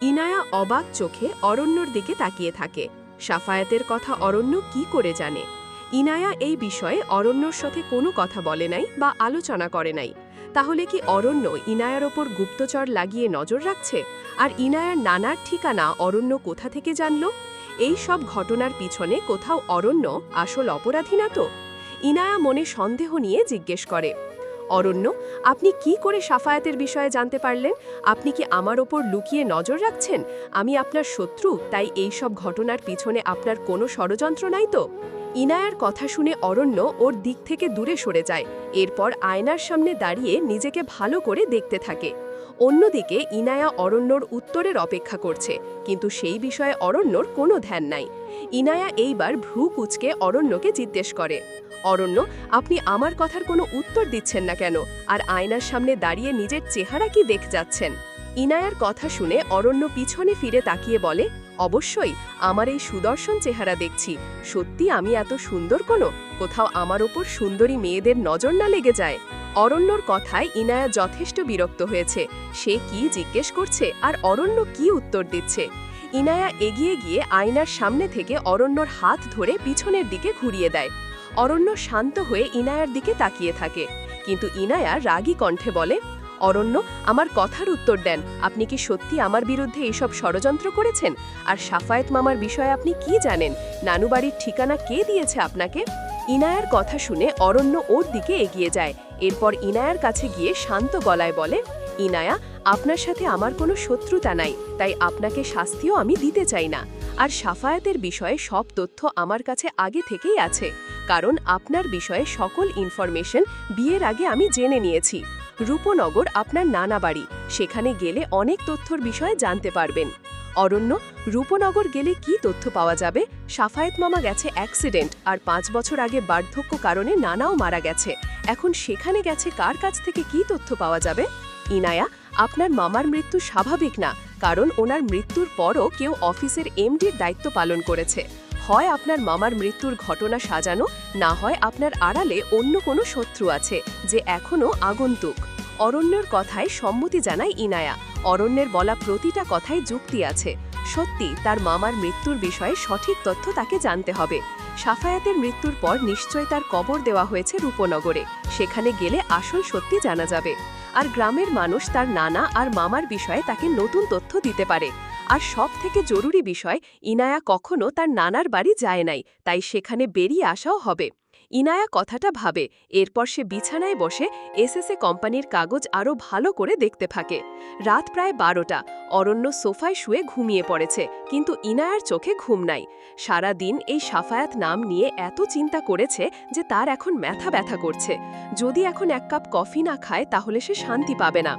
ইনায়া অবাক চোখে অরণ্যর দিকে তাকিয়ে থাকে। সাফায়াতের কথা অরণ্য কি করে জানে? ইনায়া এই বিষয়ে অরণ্যর সাথে কোনো কথা বলে নাই বা আলোচনা করে নাই। তাহলে কি অরণ্য ইনায়ার ওপর গুপ্তচর লাগিয়ে নজর রাখছে? আর ইনায়ার নানার ঠিকানা অরণ্য কোথা থেকে জানল? এই সব ঘটনার পিছনে কোথাও অরণ্য আসল অপরাধী না তো? ইনায়া মনে সন্দেহ নিয়ে জিজ্ঞেস করে। অরণ্য, আপনি কি করে সাফায়াতের বিষয়ে জানতে পারলেন? আপনি কি আমার ওপর লুকিয়ে নজর রাখছেন? আমি আপনার শত্রু, তাই এই সব ঘটনার পিছনে আপনার কোনো ষড়যন্ত্র নাই তো? ইনায়ার কথা শুনে অরণ্য ওর দিক থেকে দূরে সরে যায়, এরপর আয়নার সামনে দাঁড়িয়ে নিজেকে ভালো করে দেখতে থাকে। অন্যদিকে ইনায়া অরণ্যর উত্তরের অপেক্ষা করছে, কিন্তু সেই বিষয়ে অরণ্যর কোনো ধ্যান নাই। ইনায়া এইবার ভ্রু কুচকে অরণ্যকে জিজ্ঞেস করে অরণ্য, আপনি আমার কথার কোনো উত্তর দিচ্ছেন না কেন? আর আয়নার সামনে দাঁড়িয়ে নিজের চেহারা কি দেখ যাচ্ছেন? ইনায়ার কথা শুনে অরণ্য পিছনে ফিরে তাকিয়ে বলে, অবশ্যই, আমার এই সুদর্শন চেহারা দেখছি। সত্যি আমি এত সুন্দর কোনো? কোথাও আমার ওপর সুন্দরী মেয়েদের নজর না লেগে যায়? অরণ্যর কথায় ইনায়া যথেষ্ট বিরক্ত হয়েছে। সে কি জিজ্ঞেস করছে আর অরণ্য কি উত্তর দিচ্ছে? ইনায়া এগিয়ে গিয়ে আয়নার সামনে থেকে অরণ্যর হাত ধরে পিছনের দিকে ঘুরিয়ে দেয়। অরণ্য শান্ত হয়ে ইনায়ার দিকে তাকিয়ে থাকে। কিন্তু ইনায়া রাগী কণ্ঠে বলে, অরণ্য, আমার কথার উত্তর দেন। আপনি কি সত্যি আমার বিরুদ্ধে এইসব ষড়যন্ত্র করেছেন? আর সাফায়েত মামার বিষয়ে আপনি কি জানেন? নানুবাড়ির ঠিকানা কে দিয়েছে আপনাকে? ইনায়ার কথা শুনে অরণ্য ওর দিকে এগিয়ে যায়। এরপর ইনায়ার কাছে গিয়ে শান্ত গলায় বলে, ইনায়া আপনার সাথে আমার কোনো শত্রুতা নাই, তাই আপনাকে শাস্তিও আমি দিতে চাই না। আর সাফায়াতের বিষয়ে সব তথ্য আমার কাছে আগে থেকেই আছে, কারণ আপনার বিষয়ে সকল ইনফরমেশন বিয়ের আগে আমি জেনে নিয়েছি। রূপনগর আপনার নানা বাড়ি, সেখানে গেলে অনেক তথ্যর বিষয়ে জানতে পারবেন। অরণ্য, রূপনগর গেলে কি তথ্য পাওয়া যাবে? সাফায়েত মামা গেছে অ্যাক্সিডেন্ট আর পাঁচ বছর আগে বার্ধক্য কারণে নানাও মারা গেছে। এখন সেখানে গেছে কার কাছ থেকে কি তথ্য পাওয়া যাবে? ইনায়া আপনার মামার মৃত্যু স্বাভাবিক না, কারণ ওনার মৃত্যুর পরও কেউ অফিসের এমডির দায়িত্ব পালন করেছে। হয় আপনার মামার মৃত্যুর ঘটনা সাজানো, না হয় আপনার আড়ালে অন্য কোনো শত্রু আছে, যে এখনও আগন্তুক। অরণ্যর কথায় সম্মতি জানায় ইনায়া। অরণ্যের বলা প্রতিটা কথায় যুক্তি আছে। সত্যি, তার মামার মৃত্যুর বিষয়ে সঠিক তথ্য তাকে জানতে হবে। সাফায়াতের মৃত্যুর পর নিশ্চয় তার কবর দেওয়া হয়েছে রূপনগরে। সেখানে গেলে আসল সত্যি জানা যাবে। আর গ্রামের মানুষ তার নানা আর মামার বিষয়ে তাকে নতুন তথ্য দিতে পারে। আর সব থেকে জরুরি বিষয়, ইনায়া কখনো তার নানার বাড়ি যায় নাই, তাই সেখানে বেরিয়ে আসাও হবে। ইনায়া কথাটা ভাবে, এরপর সে বিছানায় বসে এসএসএ কোম্পানির কাগজ আরও ভালো করে দেখতে থাকে। রাত প্রায় বারোটা, অরণ্য সোফায় শুয়ে ঘুমিয়ে পড়েছে, কিন্তু ইনায়ার চোখে ঘুম নাই। সারা দিন এই সাফায়াত নাম নিয়ে এত চিন্তা করেছে যে তার এখন ম্যাথা ব্যথা করছে। যদি এখন এক কাপ কফি না খায়, তাহলে সে শান্তি পাবে না।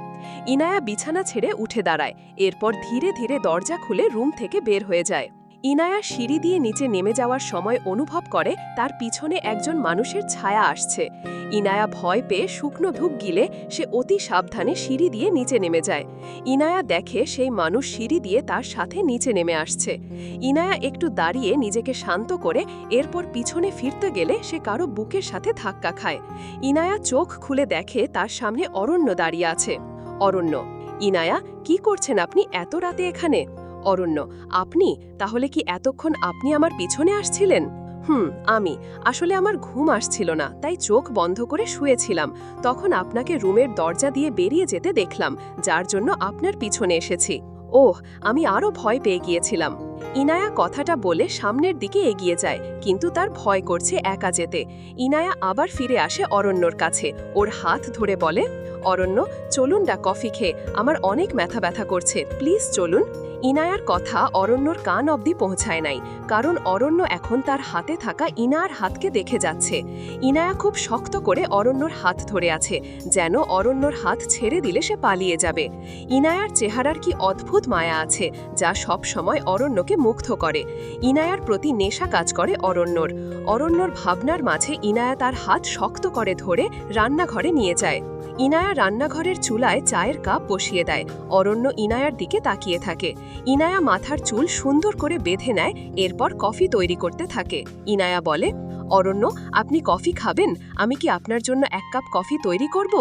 ইনায়া বিছানা ছেড়ে উঠে দাঁড়ায়, এরপর ধীরে ধীরে দরজা খুলে রুম থেকে বের হয়ে যায়। ইনায়া সিঁড়ি দিয়ে নিচে নেমে যাওয়ার সময় অনুভব করে তার পিছনে একজন মানুষের ছায়া আসছে। ইনায়া ভয় পেয়ে শুকনো ধূপ গিলে সে অতি সাবধানে সিঁড়ি দিয়ে নিচে নেমে যায়। ইনায়া দেখে সেই মানুষ সিঁড়ি দিয়ে তার সাথে নিচে নেমে আসছে। ইনায়া একটু দাঁড়িয়ে নিজেকে শান্ত করে এরপর পিছনে ফিরতে গেলে সে কারও বুকের সাথে ধাক্কা খায়। ইনায়া চোখ খুলে দেখে তার সামনে অরণ্য দাঁড়িয়ে আছে। অরণ্য, ইনায়া, কি করছেন আপনি এত রাতে এখানে? অরণ্য, আপনি? তাহলে কি এতক্ষণ আপনি আমার পিছনে আসছিলেন? হুম, আমি। আসলে আমার ঘুম আসছিল না, তাই চোখ বন্ধ করে শুয়েছিলাম। তখন আপনাকে রুমের দরজা দিয়ে বেরিয়ে যেতে দেখলাম, যার জন্য আপনার পিছনে এসেছি। ওহ, আমি আরও ভয় পেয়ে গিয়েছিলাম। ইনায়া কথাটা বলে সামনের দিকে এগিয়ে যায়, কিন্তু তার ভয় করছে একা যেতে। ইনায়া আবার ফিরে আসে অরণ্যর কাছে। ওর হাত ধরে বলে, অরণ্য, চলুন ডা কফি খেয়ে, আমার অনেক ব্যথা ব্যথা করছে। প্লিজ চলুন। ইনায়ার কথা অরণ্যর কান অবধি পৌঁছায় নাই, কারণ অরণ্য এখন তার হাতে থাকা ইনায়ার হাতকে দেখে যাচ্ছে। ইনায়া খুব শক্ত করে অরণ্যর হাত ধরে আছে, যেন অরণ্যর হাত ছেড়ে দিলে সে পালিয়ে যাবে। ইনায়ার চেহারার কি অদ্ভুত মায়া আছে, যা সব সময় অরণ্যকে মুগ্ধ করে। ইনায়ার প্রতি নেশা কাজ করে অরণ্যর। অরণ্যর ভাবনার মাঝে ইনায়া তার হাত শক্ত করে ধরে রান্নাঘরে নিয়ে যায়। ইনায়া রান্নাঘরের চুলায় চায়ের কাপ বসিয়ে দেয়। অরণ্য ইনায়ার দিকে তাকিয়ে থাকে। ইনায়া মাথার চুল সুন্দর করে বেঁধে নেয়, এরপর কফি তৈরি করতে থাকে। ইনায়া বলে, অরণ্য, আপনি কফি খাবেন? আমি কি আপনার জন্য এক কাপ কফি তৈরি করব?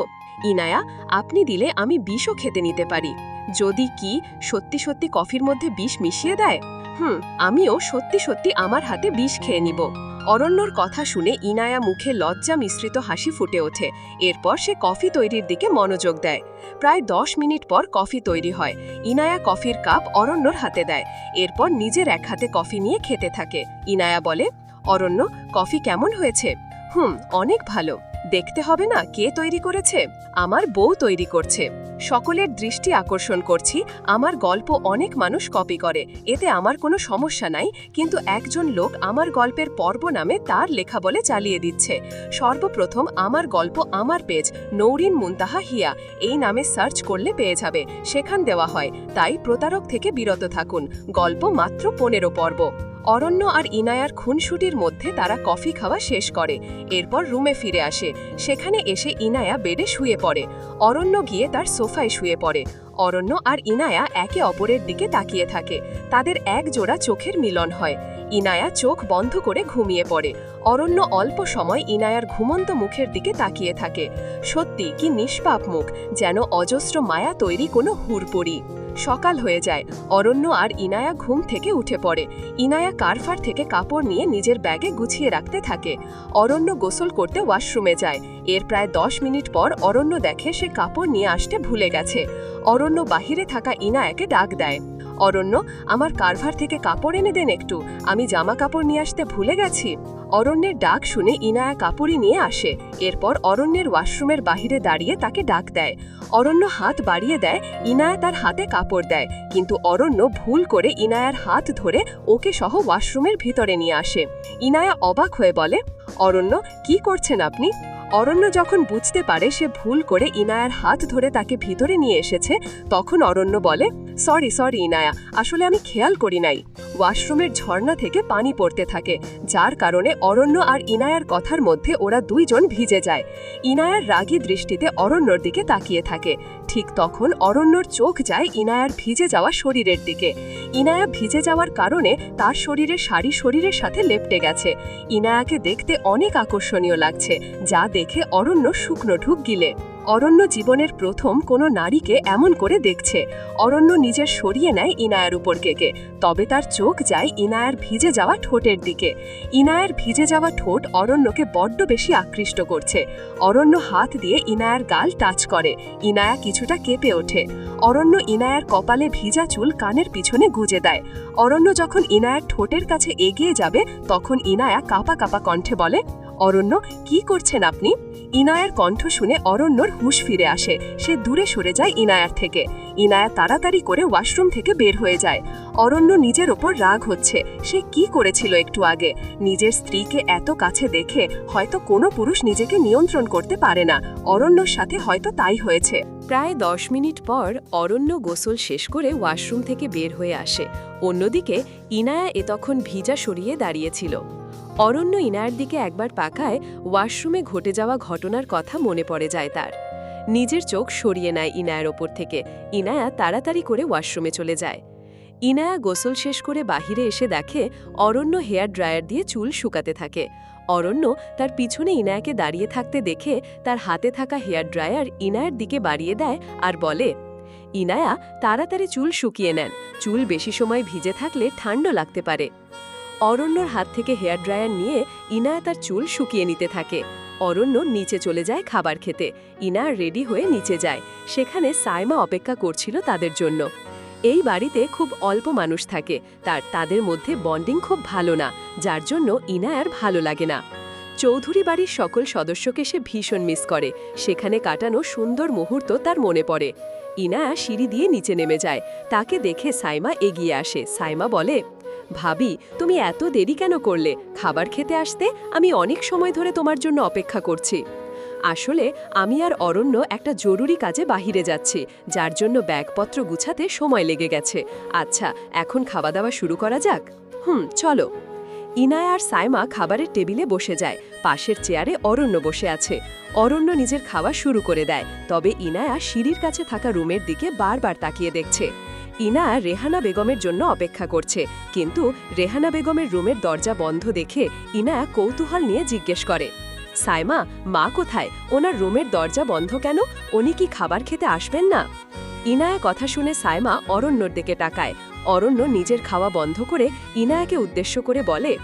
ইনায়া, আপনি দিলে আমি বিষও খেতে নিতে পারি। যদি কি সত্যি সত্যি কফির মধ্যে বিষ মিশিয়ে দেয়? হুম, আমিও সত্যি সত্যি আমার হাতে বিষ খেয়ে নিব। অরণ্যর কথা শুনে ইনায়া মুখে লজ্জা মিশ্রিত হাসি ফুটে ওঠে। এরপর সে কফি তৈরির দিকে মনোযোগ দেয়। প্রায় দশ মিনিট পর কফি তৈরি হয়। ইনায়া কফির কাপ অরণ্যর হাতে দেয়। এরপর নিজের এক হাতে কফি নিয়ে খেতে থাকে। ইনায়া বলে, অরণ্য, কফি কেমন হয়েছে? হুম, অনেক ভালো। দেখতে হবে না কে তৈরি করেছে? আমার বউ তৈরি করছে। সকলের দৃষ্টি আকর্ষণ করছি, আমার গল্প অনেক মানুষ কপি করে। এতে আমার কোনো সমস্যা নাই, কিন্তু একজন লোক আমার গল্পের পর্ব নামে তার লেখা বলে চালিয়ে দিচ্ছে। সর্বপ্রথম আমার গল্প আমার পেজ নৌরিন মুন্তাহা হিয়া। এই নামে সার্চ করলে পেয়ে যাবে, সেখান দেওয়া হয়। তাই প্রতারক থেকে বিরত থাকুন। গল্প মাত্র পনেরো পর্ব। অরণ্য আর ইনায়ার খুনসুটির মধ্যে তারা কফি খাওয়া শেষ করে। এরপর রুমে ফিরে আসে। সেখানে এসে ইনায়া বেডে শুয়ে পড়ে। অরণ্য গিয়ে তার সোফায় শুয়ে পড়ে। অরণ্য আর ইনায়া একে অপরের দিকে তাকিয়ে থাকে। তাদের এক জোড়া চোখের মিলন হয়। ইনায়া চোখ বন্ধ করে ঘুমিয়ে পড়ে। অরণ্য অল্প সময় ইনায়ার ঘুমন্ত মুখের দিকে তাকিয়ে থাকে। সত্যি কি নিষ্পাপ মুখ, যেন অজস্র মায়া তৈরি কোনো হুড়পড়ি সকাল হয়ে যায়। অরণ্য আর ইনায়া ঘুম থেকে উঠে পড়ে। ইনায়া কারফার থেকে কাপড় নিয়ে নিজের ব্যাগে গুছিয়ে রাখতে থাকে। অরণ্য গোসল করতে ওয়াশরুমে যায়। এর প্রায় দশ মিনিট পর অরণ্য দেখে সে কাপড় নিয়ে আসতে ভুলে গেছে। অরণ্য বাহিরে থাকা ইনায়াকে ডাক দেয়। অরণ্য, আমার কারভার থেকে কাপড় এনে দেন একটু। আমি জামা কাপড় নিয়ে আসতে ভুলে গেছি। অরণ্যের ডাক শুনে ইনায়া কাপড়ই নিয়ে আসে। এরপর অরণ্যের ওয়াশরুমের বাহিরে দাঁড়িয়ে তাকে ডাক দেয়। অরণ্য হাত বাড়িয়ে দেয়, ইনায়া তার হাতে কাপড় দেয়। কিন্তু অরণ্য ভুল করে ইনায়ার হাত ধরে ওকে সহ ওয়াশরুমের ভিতরে নিয়ে আসে। ইনায়া অবাক হয়ে বলে, অরণ্য, কি করছেন আপনি? অরণ্য যখন বুঝতে পারে সে ভুল করে ইনায়ার হাত ধরে তাকে ভিতরে নিয়ে এসেছে, তখন অরণ্য বলে, সরি সরি ইনায়া, আসলে আমি খেয়াল করি নাই। ওয়াশরুমের ঝর্ণা থেকে পানি পড়তে থাকে, যার কারণে অরণ্য আর ইনায়ার কথার মধ্যে ওরা দুইজন ভিজে যায়। ইনায়ার রাগী দৃষ্টিতে অরণ্যর দিকে তাকিয়ে থাকে। ঠিক তখন অরণ্যর চোখ যায় ইনায়ার ভিজে যাওয়া শরীরের দিকে। ইনায়া ভিজে যাওয়ার কারণে তার শরীরে শাড়ি শরীরের সাথে লেপটে গেছে। ইনায়াকে দেখতে অনেক আকর্ষণীয় লাগছে, যা দেখে অরণ্য শুকনো ঢুক গিলে। অরণ্য জীবনের প্রথম কোনো নারীকে এমন করে দেখছে। অরণ্য নিজের সরিয়ে নেয় ইনায়ার উপর কেকে। তবে তার চোখ যায় ইনায়ার ভিজে যাওয়া ঠোঁটের দিকে। ইনায়ার ভিজে যাওয়া ঠোঁট অরণ্যকে বড্ড বেশি আকৃষ্ট করছে। অরণ্য হাত দিয়ে ইনায়ার গাল টাচ করে। ইনায়া কিছুটা কেঁপে ওঠে। অরণ্য ইনায়ার কপালে ভিজা চুল কানের পিছনে গুজে দেয়। অরণ্য যখন ইনায়ার ঠোঁটের কাছে এগিয়ে যাবে, তখন ইনায়া কাপা কাপা কণ্ঠে বলে, অরণ্য, কি করছেন আপনি? ইনায়ার কণ্ঠ শুনে অরণ্যর হুঁশ ফিরে আসে। সে দূরে সরে যায় ইনায়ার থেকে। ইনায়া তাড়াতাড়ি করে ওয়াশরুম থেকে বের হয়ে যায়। অরণ্য নিজের ওপর রাগ হচ্ছে। সে কি করেছিল একটু আগে? নিজের স্ত্রীকে এত কাছে দেখে হয়তো কোনো পুরুষ নিজেকে নিয়ন্ত্রণ করতে পারে না। অরণ্যর সাথে হয়তো তাই হয়েছে। প্রায় দশ মিনিট পর অরণ্য গোসল শেষ করে ওয়াশরুম থেকে বের হয়ে আসে। অন্যদিকে ইনায়া এ তখন ভিজা সরিয়ে দাঁড়িয়েছিল। অরণ্য ইনায়ার দিকে একবার পাকায় ওয়াশরুমে ঘটে যাওয়া ঘটনার কথা মনে পড়ে যায় তার। নিজের চোখ সরিয়ে নেয় ইনায়ার ওপর থেকে। ইনায়া তাড়াতাড়ি করে ওয়াশরুমে চলে যায়। ইনায়া গোসল শেষ করে বাহিরে এসে দেখে, অরণ্য হেয়ার ড্রায়ার দিয়ে চুল শুকাতে থাকে। অরণ্য তার পিছনে ইনায়াকে দাঁড়িয়ে থাকতে দেখে, তার হাতে থাকা হেয়ার ড্রায়ার ইনায়ার দিকে বাড়িয়ে দেয় আর বলে, ইনায়া, তাড়াতাড়ি চুল শুকিয়ে নেন। চুল বেশি সময় ভিজে থাকলে ঠান্ডা লাগতে পারে। অরণ্যর হাত থেকে হেয়ার ড্রায়ার নিয়ে ইনায়া তার চুল শুকিয়ে নিতে থাকে। অরণ্য নিচে চলে যায় খাবার খেতে। ইনায়া রেডি হয়ে নিচে যায়। সেখানে সাইমা অপেক্ষা করছিল তাদের জন্য। এই বাড়িতে খুব অল্প মানুষ থাকে। তার, তাদের মধ্যে বন্ডিং খুব ভালো না, যার জন্য ইনায়ার ভালো লাগে না। চৌধুরী বাড়ির সকল সদস্যকে সে ভীষণ মিস করে। সেখানে কাটানো সুন্দর মুহূর্ত তার মনে পড়ে। ইনায়া সিঁড়ি দিয়ে নিচে নেমে যায়। তাকে দেখে সাইমা এগিয়ে আসে। সাইমা বলে ভাবি, তুমি এত দেরি কেন করলে? খাবার খেতে আসতে আমি অনেক সময় ধরে তোমার জন্য অপেক্ষা করছি। আসলে আমি আর অরণ্য একটা জরুরি কাজে বাহিরে যাচ্ছি, যার জন্য ব্যাগপত্র গুছাতে সময় লেগে গেছে। আচ্ছা এখন খাওয়া দাওয়া শুরু করা যাক? হুম, চলো। ইনায়া আর সাইমা খাবারের টেবিলে বসে যায়। পাশের চেয়ারে অরণ্য বসে আছে। অরণ্য নিজের খাওয়া শুরু করে দেয়, তবে ইনায়া সিঁড়ির কাছে থাকা রুমের দিকে বারবার তাকিয়ে দেখছে। ইনা রেহানা বেগমের জন্য অপেক্ষা করছে। কিন্তু রেহানা বেগমের রুমের দরজা বন্ধ দেখে ইনা কৌতূহল নিয়ে জিজ্ঞেস করে, সাইমা, মা কোথায়? ওনার রুমের দরজা বন্ধ কেন? উনি কি খাবার খেতে আসবেন না? ইনায়া কথা শুনে সাইমা অরণ্যর দিকে তাকায়। অরণ্য নিজের খাওয়া বন্ধ করে ইনায়াকে উদ্দেশ্য করে বলে,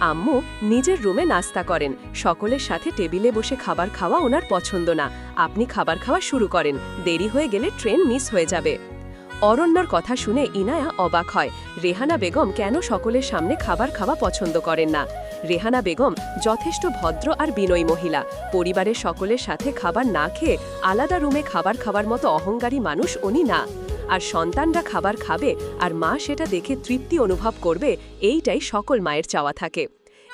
আম্মু, নিজের রুমে নাস্তা করেন। সকলের সাথে টেবিলে বসে খাবার খাওয়া ওনার পছন্দ না। আপনি খাবার খাওয়া শুরু করেন। দেরি হয়ে গেলে ট্রেন মিস হয়ে যাবে। অরণ্যর কথা শুনে ইনায়া অবাক হয়। রেহানা বেগম কেন সকলের সামনে খাবার খাওয়া পছন্দ করেন না? রেহানা বেগম যথেষ্ট ভদ্র আর বিনয়ী মহিলা। পরিবারের সকলের সাথে খাবার না খেয়ে আলাদা রুমে খাবার খাবার মতো অহংকারী মানুষ উনি না। আর সন্তানরা খাবার খাবে আর মা সেটা দেখে তৃপ্তি অনুভব করবে, এইটাই সকল মায়ের চাওয়া থাকে।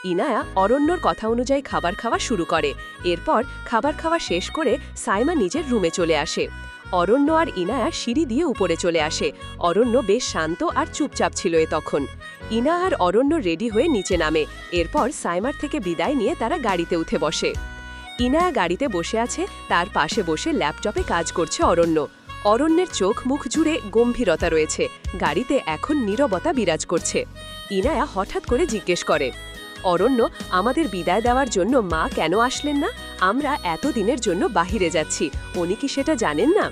ইনায়া অরণ্যর কথা অনুযায়ী খাবার খাওয়া শুরু করে। এরপর খাবার খাওয়া শেষ করে সাইমা নিজের রুমে চলে আসে। অরণ্য আর ইনায়া সিঁড়ি দিয়ে উপরে চলে আসে। অরণ্য বেশ শান্ত আর চুপচাপ ছিল এ তখন। ইনা আর অরণ্য রেডি হয়ে নিচে নামে। এরপর সাইমার থেকে বিদায় নিয়ে তারা গাড়িতে উঠে বসে। ইনায়া গাড়িতে বসে আছে, তার পাশে বসে ল্যাপটপে কাজ করছে অরণ্য। অরণ্যের চোখ মুখ জুড়ে গম্ভীরতা রয়েছে। গাড়িতে এখন নীরবতা বিরাজ করছে। ইনায়া হঠাৎ করে জিজ্ঞেস করে, অরণ্য, আমাদের বিদায় দেওয়ার জন্য মা কেন আসলেন না? আমরা এতদিনের জন্য বাহিরে যাচ্ছি। উনি কি সেটা জানেন না?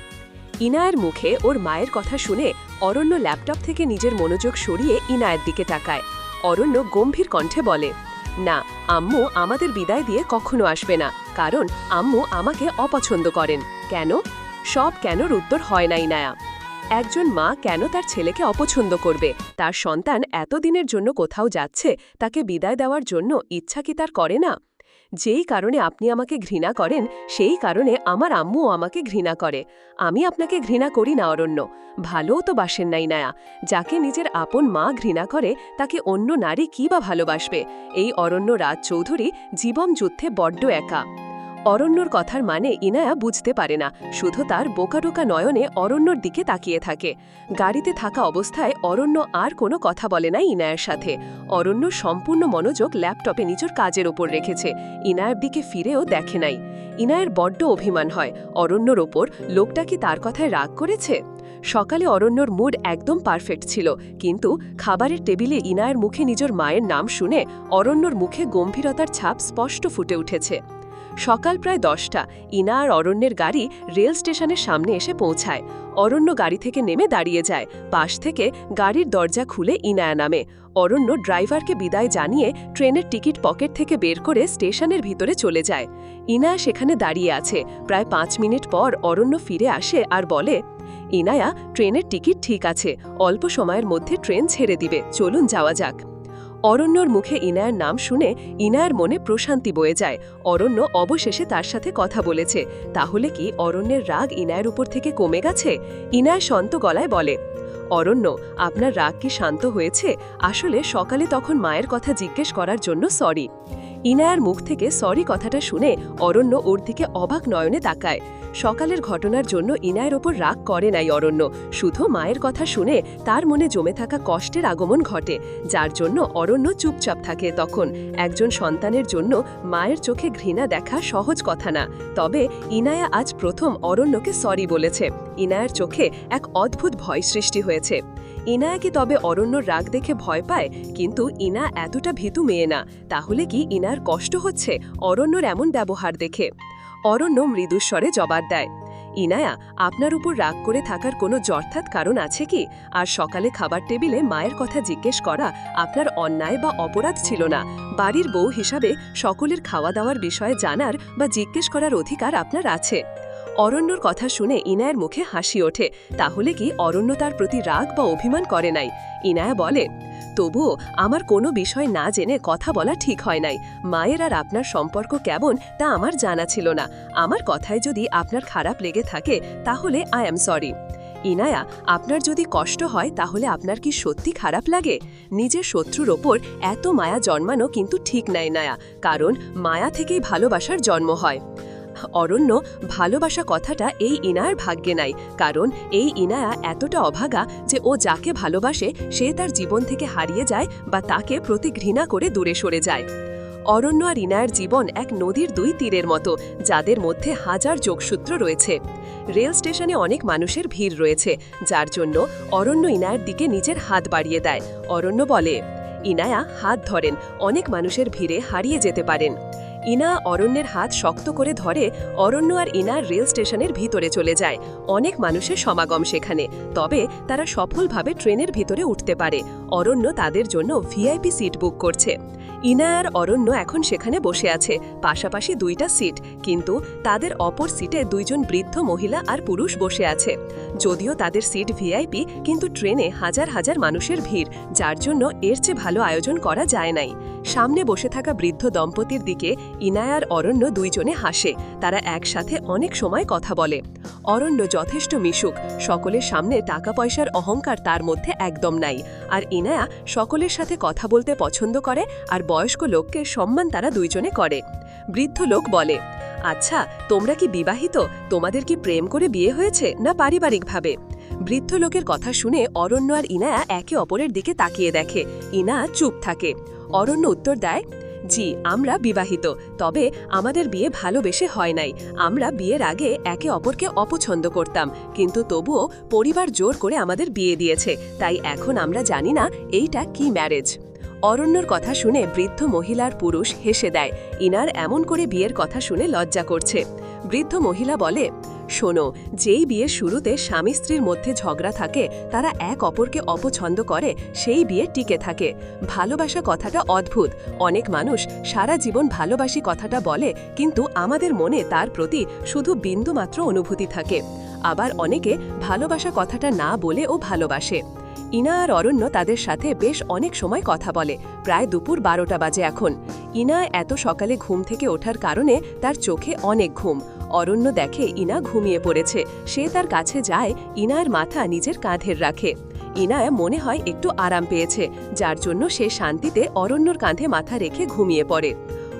ইনায়ের মুখে ওর মায়ের কথা শুনে অরণ্য ল্যাপটপ থেকে নিজের মনোযোগ সরিয়ে ইনায়ের দিকে তাকায়। অরণ্য গম্ভীর কণ্ঠে বলে, না, আম্মু আমাদের বিদায় দিয়ে কখনো আসবে না, কারণ আম্মু আমাকে অপছন্দ করেন। কেন? সব কেনর উত্তর হয় না ইনায়া। একজন মা কেন তার ছেলেকে অপছন্দ করবে? তার সন্তান এতদিনের জন্য কোথাও যাচ্ছে, তাকে বিদায় দেওয়ার জন্য ইচ্ছা কি তার করে না? যেই কারণে আপনি আমাকে ঘৃণা করেন, সেই কারণে আমার আম্মুও আমাকে ঘৃণা করে। আমি আপনাকে ঘৃণা করি না, অরণ্য। ভালোও তো বাসেন নাই, নায়া। যাকে নিজের আপন মা ঘৃণা করে, তাকে অন্য নারী কি বা ভালোবাসবে? এই অরণ্য রাজ চৌধুরী জীবন যুদ্ধে বড্ড একা। অরণ্যর কথার মানে ইনায়া বুঝতে পারে না, শুধু তার বোকাডোকা নয়নে অরণ্যর দিকে তাকিয়ে থাকে। গাড়িতে থাকা অবস্থায় অরণ্য আর কোনো কথা বলে না ইনায়ার সাথে। অরণ্য সম্পূর্ণ মনোযোগ ল্যাপটপে নিজের কাজের ওপর রেখেছে, ইনায়ের দিকে ফিরেও দেখে নাই। ইনায়ের বড্ড অভিমান হয়, অরণ্যর ওপর লোকটা কি তার কথায় রাগ করেছে? সকালে অরণ্যর মুড একদম পারফেক্ট ছিল, কিন্তু খাবারের টেবিলে ইনায়ের মুখে নিজের মায়ের নাম শুনে অরণ্যর মুখে গম্ভীরতার ছাপ স্পষ্ট ফুটে উঠেছে। সকাল প্রায় দশটা, ইনা আর অরণ্যের গাড়ি রেল স্টেশনের সামনে এসে পৌঁছায়। অরণ্য গাড়ি থেকে নেমে দাঁড়িয়ে যায়। পাশ থেকে গাড়ির দরজা খুলে ইনায়া নামে। অরণ্য ড্রাইভারকে বিদায় জানিয়ে ট্রেনের টিকিট পকেট থেকে বের করে স্টেশনের ভিতরে চলে যায়। ইনায়া সেখানে দাঁড়িয়ে আছে। প্রায় পাঁচ মিনিট পর অরণ্য ফিরে আসে আর বলে, ইনায়া, ট্রেনের টিকিট ঠিক আছে। অল্প সময়ের মধ্যে ট্রেন ছেড়ে দিবে। চলুন যাওয়া যাক। অরণ্যর মুখে ইনায়ের নাম শুনে ইনায়ের মনে প্রশান্তি বয়ে যায়। অরণ্য অবশেষে তার সাথে কথা বলেছে, তাহলে কি অরণ্যের রাগ ইনায়ের উপর থেকে কমে গেছে? ইনায় শান্ত গলায় বলে, অরণ্য, আপনার রাগ কি শান্ত হয়েছে? আসলে সকালে তখন মায়ের কথা জিজ্ঞেস করার জন্য সরি। ইনায়ার মুখ থেকে সরি কথাটা শুনে অরণ্য ওর দিকে অবাক নয়নে তাকায়। সকালের ঘটনার জন্য ইনায়ের ওপর রাগ করে নাই অরণ্য। শুধু মায়ের কথা শুনে তার মনে জমে থাকা কষ্টের আগমন ঘটে, যার জন্য অরণ্য চুপচাপ থাকে তখন। একজন সন্তানের জন্য মায়ের চোখে ঘৃণা দেখা সহজ কথা না। তবে ইনায়া আজ প্রথম অরণ্যকে সরি বলেছে। ইনায়ার চোখে এক অদ্ভুত ভয় সৃষ্টি হয়েছে। ইনায়া কি তবে অরণ্যর রাগ দেখে ভয় পায়? কিন্তু ইনা এতটা ভীতু মেয়ে না। তাহলে কি ইনার কষ্ট হচ্ছে অরণ্যর এমন ব্যবহার দেখে? অরণ্য মৃদুস্বরে জবাব দেয়, ইনায়া, আপনার উপর রাগ করে থাকার কোনো যর্থাৎ কারণ আছে কি? আর সকালে খাবার টেবিলে মায়ের কথা জিজ্ঞেস করা আপনার অন্যায় বা অপরাধ ছিল না। বাড়ির বউ হিসাবে সকলের খাওয়া দাওয়ার বিষয়ে জানার বা জিজ্ঞেস করার অধিকার আপনার আছে। অরণ্যর কথা শুনে ইনায়ের মুখে হাসি ওঠে। তাহলে কি অরণ্য তার প্রতি রাগ বা অভিমান করে নাই? ইনায়া বলে, তবুও আমার কোনো বিষয় না জেনে কথা বলা ঠিক হয় নাই। মায়ের আর আপনার সম্পর্ক কেমন তা আমার জানা ছিল না। আমার কথায় যদি আপনার খারাপ লেগে থাকে, তাহলে আই এম সরি। ইনায়া, আপনার যদি কষ্ট হয়, তাহলে আপনার কি সত্যি খারাপ লাগে? নিজের শত্রুর ওপর এত মায়া জন্মানো কিন্তু ঠিক নাই নায়া কারণ মায়া থেকেই ভালোবাসার জন্ম হয়। অরণ্য ভালোবাসা কথাটা এই ইনায়ার ভাগ্যে নাই, কারণ এই ইনায়া এতটা অভাগা যে ও যাকে ভালোবাসে, সে তার জীবন থেকে হারিয়ে যায় বা তাকে প্রতি ঘৃণা করে দূরে সরে যায়। অরণ্য আর ইনায়ার জীবন এক নদীর দুই তীরের মতো, যাদের মধ্যে হাজার যোগসূত্র রয়েছে। রেল স্টেশনে অনেক মানুষের ভিড় রয়েছে, যার জন্য অরণ্য ইনায়ার দিকে নিজের হাত বাড়িয়ে দেয়। অরণ্য বলে, ইনায়া, হাত ধরেন, অনেক মানুষের ভিড়ে হারিয়ে যেতে পারেন। ইনা অরণ্যের হাত শক্ত করে ধরে অরণ্য আর ইনা রেল স্টেশনের ভিতরে চলে যায়। অনেক মানুষের সমাগম সেখানে। তবে তারা সফলভাবে ট্রেনের ভিতরে উঠতে পারে। অরণ্য তাদের জন্য ভিআইপি সিট বুক করছে। ইনা আর অরণ্য এখন সেখানে বসে আছে, পাশাপাশি দুইটা সিট, কিন্তু তাদের অপর সিটে দুইজন বৃদ্ধ মহিলা আর পুরুষ বসে আছে। যদিও তাদের সিট ভিআইপি, কিন্তু ট্রেনে হাজার হাজার মানুষের ভিড়, যার জন্য এর চেয়ে ভালো আয়োজন করা যায় নাই। সামনে বসে থাকা বৃদ্ধ দম্পতির দিকে ইনায়ার অরণ্য দুইজনে হাসে, তারা একসাথে অনেক সময় কথা বলে। অরণ্য যথেষ্ট মিশুক, সকলের সামনে টাকা পয়সার অহংকার তার মধ্যে একদম নাই। আর ইনায়া সকলের সাথে কথা বলতে পছন্দ করে আর বয়স্ক লোককে সম্মান তারা দুইজনে করে। বৃদ্ধ লোক বলে আচ্ছা তোমরা কি বিবাহিত? তোমাদের কি প্রেম করে বিয়ে হয়েছে না পারিবারিকভাবে? বৃদ্ধ লোকের কথা শুনে অরণ্য আর ইনায়া একে অপরের দিকে তাকিয়ে দেখে। ইনা চুপ থাকে। অরণ্য উত্তর দেয় জি, আমরা বিবাহিত। তবে আমাদের বিয়ে ভালোবেসে হয় নাই। আমরা বিয়ের আগে একে অপরকে অপছন্দ করতাম, কিন্তু তবুও পরিবার জোর করে আমাদের বিয়ে দিয়েছে। তাই এখন আমরা জানি না এইটা কি ম্যারেজ। অরণ্যর কথা শুনে বৃদ্ধ মহিলার পুরুষ হেসে দেয়, ইনার এমন করে বিয়ের কথা শুনে লজ্জা করছে। বৃদ্ধ মহিলা বলে শোনো, যেই বিয়ের শুরুতে স্বামী স্ত্রীর মধ্যে ঝগড়া থাকে, তারা এক অপরকে অপছন্দ করে, সেই বিয়ে টিকে থাকে। ভালোবাসা কথাটা অদ্ভুত। অনেক মানুষ সারা জীবন ভালোবাসি কথাটা বলে, কিন্তু আমাদের মনে তার প্রতি শুধু বিন্দুমাত্র অনুভূতি থাকে। আবার অনেকে ভালোবাসা কথাটা না বলে ও ভালোবাসে। ইনা আর অরণ্য তাদের সাথে বেশ অনেক সময় কথা বলে, প্রায় দুপুর বারোটা বাজে এখন। ইনা এত সকালে ঘুম থেকে ওঠার কারণে তার চোখে অনেক ঘুম। অরণ্য দেখে ইনা ঘুমিয়ে পড়েছে। সে তার কাছে যায়, ইনার মাথা নিজের কাঁধের রাখে। ইনায় মনে হয় একটু আরাম পেয়েছে, যার জন্য সে শান্তিতে অরণ্যর কাঁধে মাথা রেখে ঘুমিয়ে পড়ে।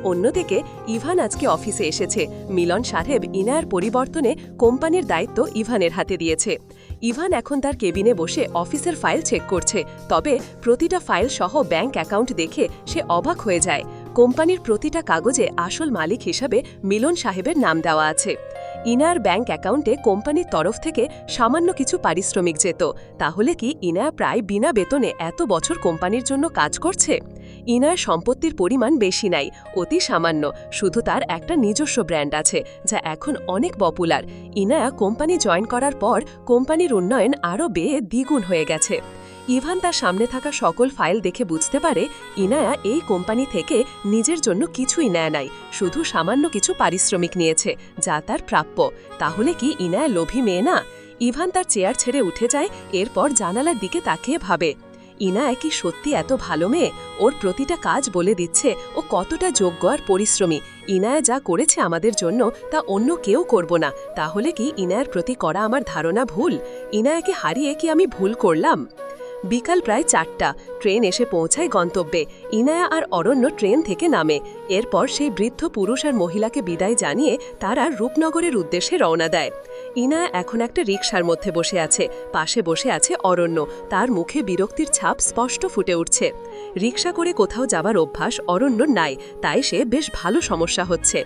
অন্যদিকে, ইভান আজকে অফিসে এসেছে। মিলন সাহেব ইনার পরিবর্তনে কোম্পানির দায়িত্ব ইভানের হাতে দিয়েছে। ইভান এখন তার কেবিনে বসে অফিসের ফাইল চেক করছে, তবে প্রতিটা ফাইল সহ ব্যাংক অ্যাকাউন্ট দেখে সে অবাক হয়ে যায়। কোম্পানির প্রতিটা কাগজে আসল মালিক হিসাবে মিলন সাহেবের নাম দেওয়া আছে। ইনার ব্যাংক অ্যাকাউন্টে কোম্পানির তরফ থেকে সামান্য কিছু পারিশ্রমিক যেত। তাহলে কি ইনা প্রায় বিনা বেতনে এত বছর কোম্পানির জন্য কাজ করছে? ইনার সম্পত্তির পরিমাণ বেশি নাই, অতি সামান্য। শুধু তার একটা নিজস্ব ব্র্যান্ড আছে, যা এখন অনেক পপুলার। ইনায়া কোম্পানি জয়েন করার পর কোম্পানির উন্নয়ন আরও বেয়ে দ্বিগুণ হয়ে গেছে। ইভান তার সামনে থাকা সকল ফাইল দেখে বুঝতে পারে ইনায়া এই কোম্পানি থেকে নিজের জন্য কিছুই নেয় নাই, শুধু সামান্য কিছু পারিশ্রমিক নিয়েছে, যা তার প্রাপ্য। তাহলে কি ইনায়া লোভী মেয়ে না? ইভান তার চেয়ার ছেড়ে উঠে যায়, এরপর জানালার দিকে তাকিয়ে ভাবে, ইনায়া কি সত্যি এত ভালো মেয়ে? ওর প্রতিটা কাজ বলে দিচ্ছে, ও কতটা যোগ্য আর পরিশ্রমী। ইনায়া যা করেছে আমাদের জন্য, তা অন্য কেউ করব না। তাহলে কি ইনায়ের প্রতি করা আমার ধারণা ভুল? ইনায়াকে হারিয়ে কি আমি ভুল করলাম? বিকাল প্রায় চারটা। ট্রেন এসে পৌঁছায় গন্তব্যে। ইনায়া আর অরণ্য ট্রেন থেকে নামে। এরপর সেই বৃদ্ধ পুরুষ আর মহিলাকে বিদায় জানিয়ে তারা রূপনগরের উদ্দেশ্যে রওনা দেয়। ইনায়া এখন একটা রিক্সার মধ্যে বসে আছে। পাশে বসে আছে অরণ্য। তার মুখে বিরক্তির ছাপ স্পষ্ট ফুটে উঠছে। রিক্সা করে কোথাও যাবার অভ্যাস অরণ্য নাই, তাই সে বেশ ভালো সমস্যা হচ্ছে।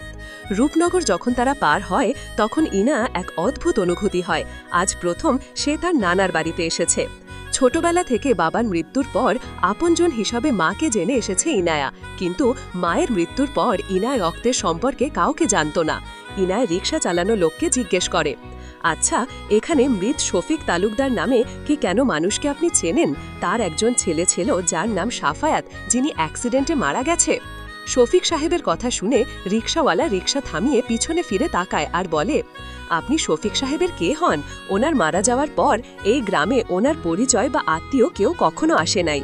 রূপনগর যখন তারা পার হয়, তখন ইনা এক অদ্ভুত অনুভূতি হয়। আজ প্রথম সে তার নানার বাড়িতে এসেছে। ছোটবেলা থেকে বাবার মৃত্যুর পর আপনজন হিসাবে মাকে জেনে এসেছে ইনায়া। কিন্তু মায়ের মৃত্যুর পর ইনায় রক্তের সম্পর্কে কাউকে জানত না। ইনায় রিক্সা চালানো লোককে জিজ্ঞেস করে আচ্ছা এখানে মৃত শফিক তালুকদার নামে কি কেন মানুষকে আপনি চেনেন? তার একজন ছেলে ছিল যার নাম সাফায়াত, যিনি অ্যাক্সিডেন্টে মারা গেছে? শফিক সাহেবের কথা শুনে রিক্সাওয়ালা রিক্সা থামিয়ে পিছনে ফিরে তাকায় আর বলে, আপনি শফিক সাহেবের কে হন? ওনার মারা যাওয়ার পর এই গ্রামে ওনার পরিচয় বা আত্মীয় কেউ কখনো আসে নাই।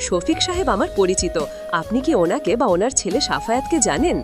শফিক সাহেব আমার পরিচিত, আপনি কি ওনাকে বা ওনার ছেলে সাফায়াতকে জানেন?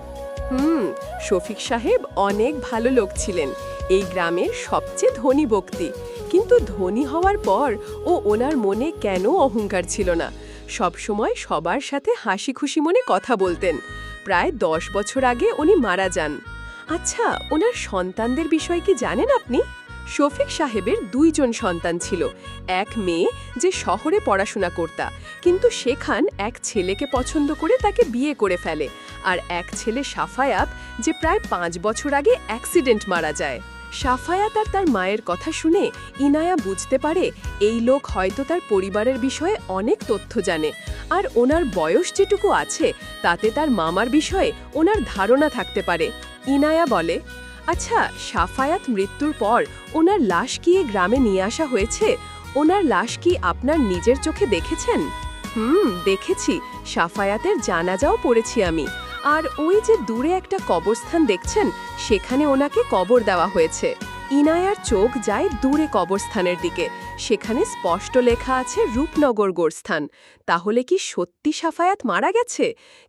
হুম, শফিক সাহেব অনেক ভালো লোক ছিলেন, এই গ্রামের সবচেয়ে ধনী ব্যক্তি। কিন্তু ধনী হওয়ার পর ও ওনার মনে কেন অহংকার ছিল না? সবসময় সবার সাথে হাসি খুশি মনে কথা বলতেন। প্রায় দশ বছর আগে উনি মারা যান। আচ্ছা ওনার সন্তানদের বিষয় কি জানেন আপনি? শফিক সাহেবের দুইজন সন্তান ছিল। এক মেয়ে যে শহরে পড়াশোনা করতা, কিন্তু সেখান এক ছেলেকে পছন্দ করে তাকে বিয়ে করে ফেলে। আর এক ছেলে সাফায়াত যে প্রায় পাঁচ বছর আগে অ্যাক্সিডেন্ট মারা যায়। সাফায়াত আর তার মায়ের কথা শুনে ইনায়া বুঝতে পারে এই লোক হয়তো তার পরিবারের বিষয়ে অনেক তথ্য জানে। আর ওনার বয়স যেটুকু আছে, তাতে তার মামার বিষয়ে ওনার ধারণা থাকতে পারে। ইনায়া বলে আচ্ছা সাফায়াত মৃত্যুর পর ওনার লাশ কি এ গ্রামে নিয়ে আসা হয়েছে? ওনার লাশ কি আপনার নিজের চোখে দেখেছেন? হুম, দেখেছি। সাফায়াতের জানাজাও পড়েছি আমি। আর ওই যে দূরে একটা কবরস্থান দেখছেন, সেখানে ওনাকে কবর দেওয়া হয়েছে। ইনায়ার চোখ যায় দূরে কবরস্থানের দিকে। সেখানে স্পষ্ট লেখা আছে রূপনগর গোরস্থান। তাহলে কি সত্যি সাফায়াত মারা গেছে?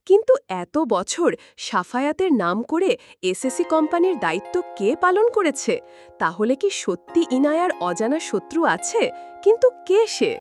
কিন্তু এত বছর সাফায়াতের নাম করে এসএসসি কোম্পানির দায়িত্ব কে পালন করেছে? তাহলে কি সত্যি ইনায়ার অজানা শত্রু আছে? কিন্তু কে সে?